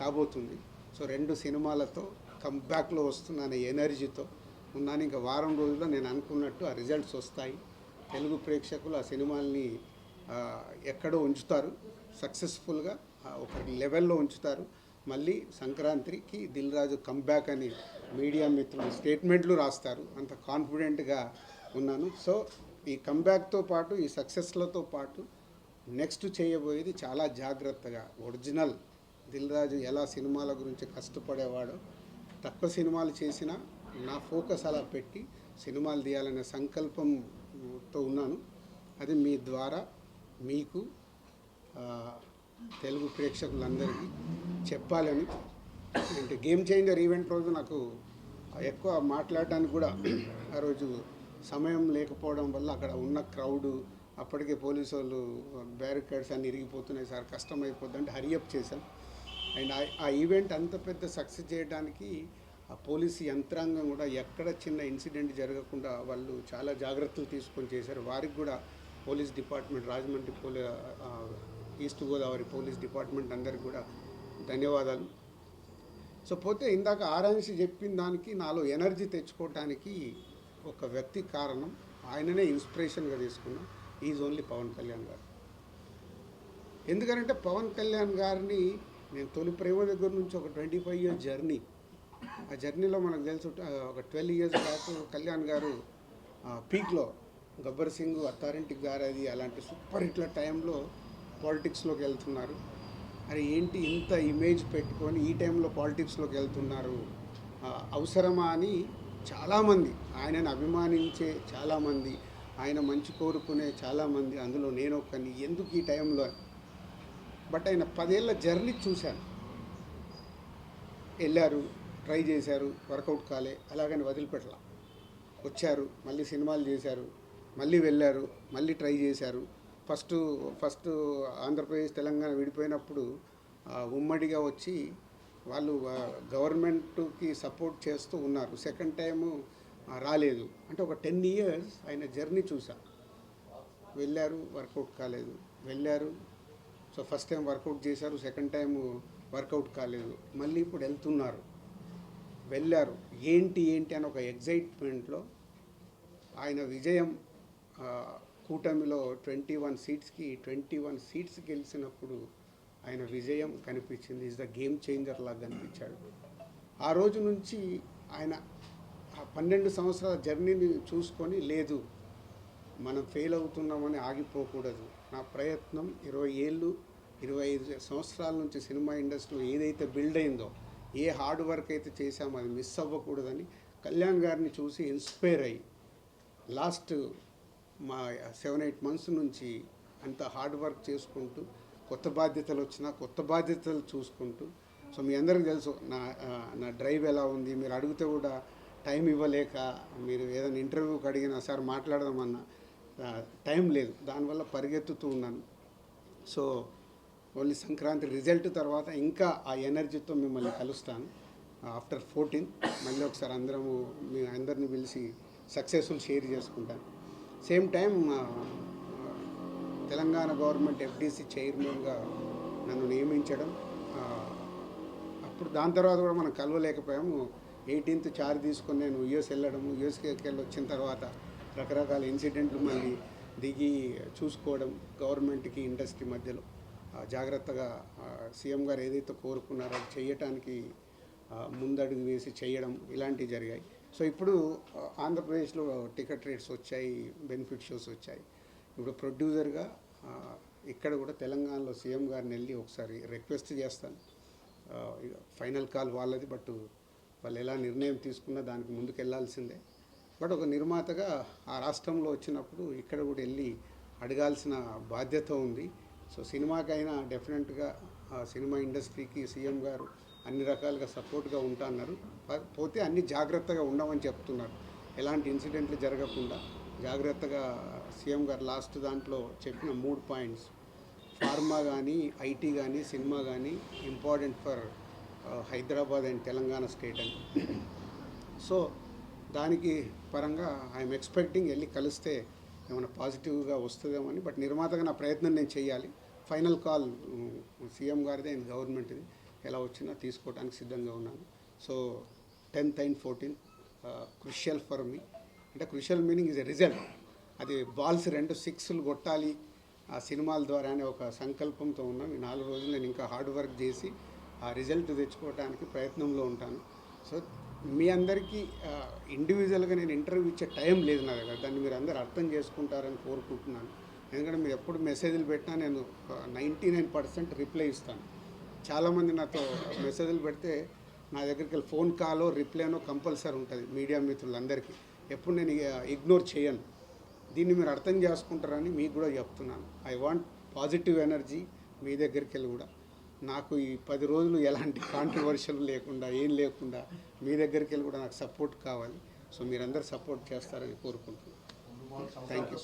కాబోతుంది. సో రెండు సినిమాలతో కంబ్యాక్లో వస్తున్న ఎనర్జీతో ఉన్నాను. ఇంకా వారం రోజుల్లో నేను అనుకున్నట్టు ఆ రిజల్ట్స్ వస్తాయి. తెలుగు ప్రేక్షకులు ఆ సినిమాల్ని ఎక్కడో ఉంచుతారు. సక్సెస్ఫుల్గా ఒక లెవెల్లో ఉంచుతారు. మళ్ళీ సంక్రాంతికి దిల్ రాజు కంబ్యాక్ అని మీడియా మిత్రులు స్టేట్మెంట్లు రాస్తారు. అంత కాన్ఫిడెంట్గా ఉన్నాను. సో ఈ కంబ్యాక్తో పాటు ఈ సక్సెస్లతో పాటు నెక్స్ట్ చేయబోయేది చాలా జాగ్రత్తగా ఒరిజినల్ దిల్ రాజు ఎలా సినిమాల గురించి కష్టపడేవాడో తక్కువ సినిమాలు చేసినా నా ఫోకస్ అలా పెట్టి సినిమాలు తీయాలనే సంకల్పంతో ఉన్నాను. అది మీ ద్వారా మీకు తెలుగు ప్రేక్షకులందరికీ చెప్పాలని. అంటే గేమ్ చేంజర్ ఈవెంట్ రోజు నాకు ఎక్కువ మాట్లాడడానికి కూడా ఆ రోజు సమయం లేకపోవడం వల్ల అక్కడ ఉన్న క్రౌడ్ అప్పటికే పోలీసు వాళ్ళు బ్యారికేడ్స్ అన్ని ఇరిగిపోతున్నాయి సార్ కష్టం అయిపోద్ది అంటే హరియప్ చేశాను. అండ్ ఆ- ఈవెంట్ అంత పెద్ద సక్సెస్ చేయడానికి ఆ పోలీసు యంత్రాంగం కూడా ఎక్కడ చిన్న ఇన్సిడెంట్ జరగకుండా వాళ్ళు చాలా జాగ్రత్తలు తీసుకొని చేశారు. వారికి కూడా పోలీస్ డిపార్ట్మెంట్ రాజమండ్రి పోలీ ఈస్ట్ గోదావరి పోలీస్ డిపార్ట్మెంట్ అందరికి కూడా ధన్యవాదాలు. సో పోతే ఇందాక ఆరాంశి చెప్పిన దానికి నాలో ఎనర్జీ తెచ్చుకోవడానికి ఒక వ్యక్తి కారణం ఆయననే ఇన్స్పిరేషన్గా తీసుకున్నా. ఈజ్ ఓన్లీ పవన్ కళ్యాణ్ గారు. ఎందుకంటే పవన్ కళ్యాణ్ గారిని నేను తొలి ప్రేమ దగ్గర నుంచి ఒక ట్వంటీ ఫైవ్ ఇయర్స్ జర్నీ. ఆ జర్నీలో మనకు తెలుసు ఒక ట్వెల్వ్ ఇయర్స్ బ్యాక్ కళ్యాణ్ గారు పీక్లో గబ్బర్ సింగ్ అత్తారింటికి గారది అలాంటి సూపర్ హిట్ల టైంలో పాలిటిక్స్లోకి వెళ్తున్నారు. అరే ఏంటి ఇంత ఇమేజ్ పెట్టుకొని ఈ టైంలో పాలిటిక్స్లోకి వెళ్తున్నారు? అవసరమా అని చాలామంది ఆయనను అభిమానించే చాలామంది ఆయన మంచి కోరుకునే చాలామంది అందులో నేను ఒక్కని ఎందుకు ఈ టైంలో బట్ ఆయన పదేళ్ళ జర్నీ చూశాను. వెళ్ళారు ట్రై చేశారు వర్కౌట్ కాలే అలాగని వదిలిపెట్టలా. వచ్చారు మళ్ళీ సినిమాలు చేశారు మళ్ళీ వెళ్ళారు మళ్ళీ ట్రై చేశారు. ఫస్ట్ ఫస్ట్ ఆంధ్రప్రదేశ్ తెలంగాణ విడిపోయినప్పుడు ఉమ్మడిగా వచ్చి వాళ్ళు గవర్నమెంట్కి సపోర్ట్ చేస్తూ ఉన్నారు. సెకండ్ టైము రాలేదు. అంటే ఒక టెన్ ఇయర్స్ ఆయన జర్నీ చూసా వెళ్ళారు వర్కౌట్ కాలేదు. వెళ్ళారు so first time work out చేశారు సెకండ్ టైం వర్కౌట్ కాలేదు. మళ్ళీ ఇప్పుడు వెళ్తున్నారు. వెళ్ళారు. ఏంటి ఏంటి అని ఒక ఎగ్జైట్మెంట్లో ఆయన విజయం కూటమిలో ట్వంటీ వన్ సీట్స్కి ట్వంటీ వన్ సీట్స్ గెలిచినప్పుడు ఆయన విజయం కనిపించింది. ఈజ్ ద గేమ్ చేంజర్ లాగా కనిపించాడు. ఆ రోజు నుంచి ఆయన పన్నెండు సంవత్సరాల జర్నీని చూసుకొని లేదు మనం ఫెయిల్ అవుతున్నామని ఆగిపోకూడదు. నా ప్రయత్నం ఇరవై ఏళ్ళు ఇరవై ఐదు సంవత్సరాల నుంచి సినిమా ఇండస్ట్రీలో ఏదైతే బిల్డ్ అయిందో ఏ హార్డ్ వర్క్ అయితే చేశామో అది మిస్ అవ్వకూడదని కళ్యాణ్ గారిని చూసి ఇన్స్పైర్ అయ్యి లాస్ట్ మా సెవెన్ ఎయిట్ మంత్స్ నుంచి అంత హార్డ్ వర్క్ చేసుకుంటూ కొత్త బాధ్యతలు వచ్చినా కొత్త బాధ్యతలు చూసుకుంటూ సో మీ అందరికీ తెలుసు నా నా డ్రైవ్ ఎలా ఉంది మీరు అడిగితే కూడా టైం ఇవ్వలేక మీరు ఏదైనా ఇంటర్వ్యూకి అడిగినా సార్ మాట్లాడదామన్నా టైం లేదు. దానివల్ల పరిగెత్తుతూ ఉన్నాను. సో ఓన్లీ సంక్రాంతి రిజల్ట్ తర్వాత ఇంకా ఆ ఎనర్జీతో మిమ్మల్ని కలుస్తాను. ఆఫ్టర్ ఫోర్టీన్ మళ్ళీ ఒకసారి అందరము మీ అందరిని పిలిచి సక్సెస్ఫుల్ షేర్ చేసుకుంటాను. Same time Telangana government FDC చైర్మన్గా నన్ను నియమించడం అప్పుడు దాని తర్వాత కూడా మనం కలవలేకపోయాము. ఎయిటీన్త్ చార్ తీసుకొని నేను యుఎస్ వెళ్ళడము యుఎస్కి వెళ్ళి వచ్చిన తర్వాత రకరకాల ఇన్సిడెంట్లు మళ్ళీ దిగి చూసుకోవడం గవర్నమెంట్కి ఇండస్ట్రీ మధ్యలో. జాగ్రత్తగా సీఎం గారు ఏదైతే కోరుకున్నారో అది చేయటానికి ముందడుగు వేసి చేయడం ఇలాంటివి జరిగాయి. సో ఇప్పుడు ఆంధ్రప్రదేశ్లో టికెట్ రేట్స్ వచ్చాయి బెనిఫిట్ షోస్ వచ్చాయి. ఇప్పుడు ప్రొడ్యూసర్గా ఇక్కడ కూడా తెలంగాణలో సీఎం గారిని వెళ్ళి ఒకసారి రిక్వెస్ట్ చేస్తాను. ఫైనల్ కాల్ వాళ్ళది బట్ వాళ్ళు ఎలా నిర్ణయం తీసుకున్నా దానికి ముందుకు వెళ్ళాల్సిందే బట్ ఒక నిర్మాతగా ఆ రాష్ట్రంలో వచ్చినప్పుడు ఇక్కడ కూడా వెళ్ళి అడగాల్సిన బాధ్యత ఉంది. సో సినిమాకైనా డెఫినెట్గా సినిమా ఇండస్ట్రీకి సీఎం గారు అన్ని రకాలుగా సపోర్ట్గా ఉంటా అన్నారు పోతే అన్ని జాగ్రత్తగా ఉండమని చెప్తున్నారు. ఎలాంటి ఇన్సిడెంట్లు జరగకుండా జాగ్రత్తగా సీఎం గారు లాస్ట్ దాంట్లో చెప్పిన మూడు పాయింట్స్. ఫార్మా కానీ ఐటీ కానీ సినిమా కానీ important for Hyderabad and Telangana state అని. సో దానికి పరంగా ఐఎమ్ ఎక్స్పెక్టింగ్ వెళ్ళి కలిస్తే ఏమైనా పాజిటివ్గా వస్తుందేమో అని బట్ నిర్మాతగా నా ప్రయత్నం నేను చేయాలి. ఫైనల్ కాల్ సీఎం గారిదే అండ్ గవర్నమెంట్ది. ఎలా వచ్చినా తీసుకోవడానికి సిద్ధంగా ఉన్నాను. So tenth and fourteenth crucial for me అంటే crucial meaning is a result అది బాల్స్ రెండు సిక్స్లు కొట్టాలి. ఆ సినిమాల ద్వారా అనే ఒక సంకల్పంతో ఉన్నాం ఈ నాలుగు రోజులు నేను ఇంకా హార్డ్ వర్క్ చేసి ఆ రిజల్ట్ తెచ్చుకోవడానికి ప్రయత్నంలో ఉంటాను. సో మీ అందరికీ ఇండివిజువల్గా నేను ఇంటర్వ్యూ ఇచ్చే టైం లేదు నా దగ్గర. దాన్ని మీరు అందరూ అర్థం చేసుకుంటారని కోరుకుంటున్నాను. ఎందుకంటే మీరు ఎప్పుడు మెసేజ్లు పెట్టినా నేను నైంటీ నైన్ పర్సెంట్ రిప్లై ఇస్తాను. చాలామంది నాతో మెసేజ్లు పెడితే నా దగ్గరికి వెళ్ళి ఫోన్ కాలో రిప్లైనో కంపల్సరీ ఉంటుంది మీడియా మిత్రులందరికీ. ఎప్పుడు నేను ఇగ్నోర్ చేయను. దీన్ని మీరు అర్థం చేసుకుంటారని మీకు కూడా చెప్తున్నాను. ఐ వాంట్ పాజిటివ్ ఎనర్జీ మీ దగ్గరికి వెళ్ళి కూడా. నాకు ఈ పది రోజులు ఎలాంటి కాంట్రవర్షియల్ లేకుండా ఏం లేకుండా మీ దగ్గరికి వెళ్ళి కూడా నాకు సపోర్ట్ కావాలి. సో మీరందరూ సపోర్ట్ చేస్తారని కోరుకుంటున్నాను. Thank you